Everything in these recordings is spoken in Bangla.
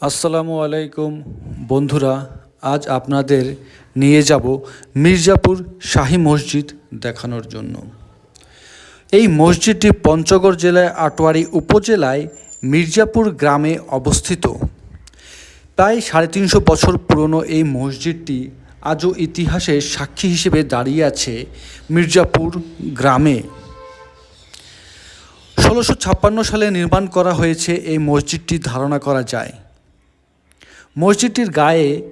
আসসালামু আলাইকুম বন্ধুরা, আজ আপনাদের নিয়ে যাব মির্জাপুর শাহী মসজিদ দেখানোর জন্য। এই মসজিদটি পঞ্চগড় জেলায় আটোয়ারি উপজেলায় মির্জাপুর গ্রামে অবস্থিত। প্রায় সাড়ে তিনশো বছর পুরনো এই মসজিদটি আজও ইতিহাসের সাক্ষী হিসেবে দাঁড়িয়ে আছে মির্জাপুর গ্রামে। ষোলোশো ছাপ্পান্ন সালে নির্মাণ করা হয়েছে এই মসজিদটি ধারণা করা যায়। মসজিদটির গায়ে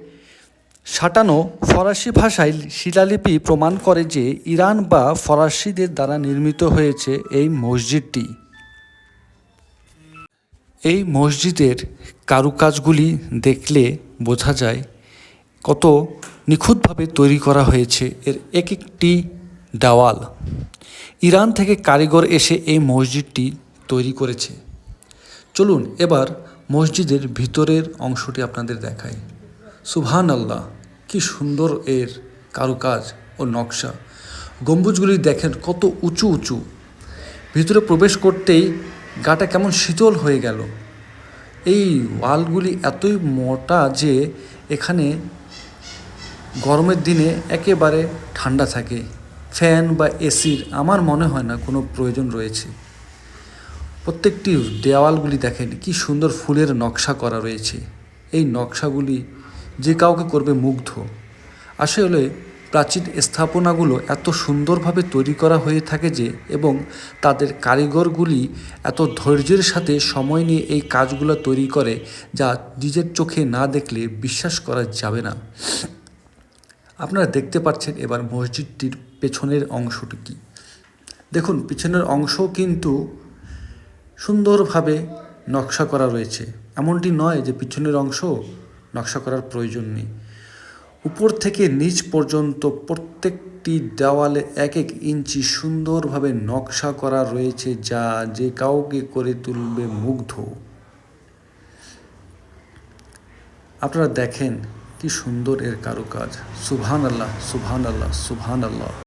সাঁটানো ফরাসি ভাষায় শিলালিপি প্রমাণ করে যে ইরান বা ফরাসিদের দ্বারা নির্মিত হয়েছে এই মসজিদটি। এই মসজিদের কারুকাজগুলি দেখলে বোঝা যায় কত নিখুঁতভাবে তৈরি করা হয়েছে। এর এক একটি দেওয়াল। ইরান থেকে কারিগর এসে এই মসজিদটি তৈরি করেছে। চলুন এবার মসজিদের ভিতরের অংশটি আপনাদের দেখাই। সুবহান আল্লাহ কি সুন্দর এর কারুকাজ ও নকশা। গম্বুজগুলি দেখেন কত উঁচু উঁচু। ভিতরে প্রবেশ করতেই গাটা কেমন শীতল হয়ে গেল। এই ওয়ালগুলি এতই মোটা যে এখানে গরমের দিনে একেবারে ঠান্ডা থাকে। ফ্যান বা এসির, আমার মনে হয় না কোনো প্রয়োজন রয়েছে। প্রত্যেকটি দেওয়ালগুলি দেখেন, কি সুন্দর ফুলের নকশা করা রয়েছে। এই নকশাগুলি যে কাউকে করবে মুগ্ধ। আসলে প্রাচীন স্থাপনাগুলো এত সুন্দরভাবে তৈরি করা হয়ে থাকে যে, এবং তাদের কারিগরগুলি এত ধৈর্যের সাথে সময় নিয়ে এই কাজগুলো তৈরি করে, যা নিজের চোখে না দেখলে বিশ্বাস করা যাবে না। আপনারা দেখতে পাচ্ছেন এবার মসজিদটির পেছনের অংশটি কি। দেখুন, পিছনের অংশ কিন্তু সুন্দরভাবে নকশা করা রয়েছে। এমনটি নয় যে পিছনের অংশ নকশা করার প্রয়োজন নেই। উপর থেকে নিচ পর্যন্ত প্রত্যেকটি দেওয়ালে এক এক ইঞ্চি সুন্দরভাবে নকশা করা রয়েছে যা যে কাউকে করে তুলবে মুগ্ধ। আপনারা দেখেন কি সুন্দর এর কারুকাজ। সুবহান আল্লাহ সুবহান আল্লাহ সুবহান আল্লাহ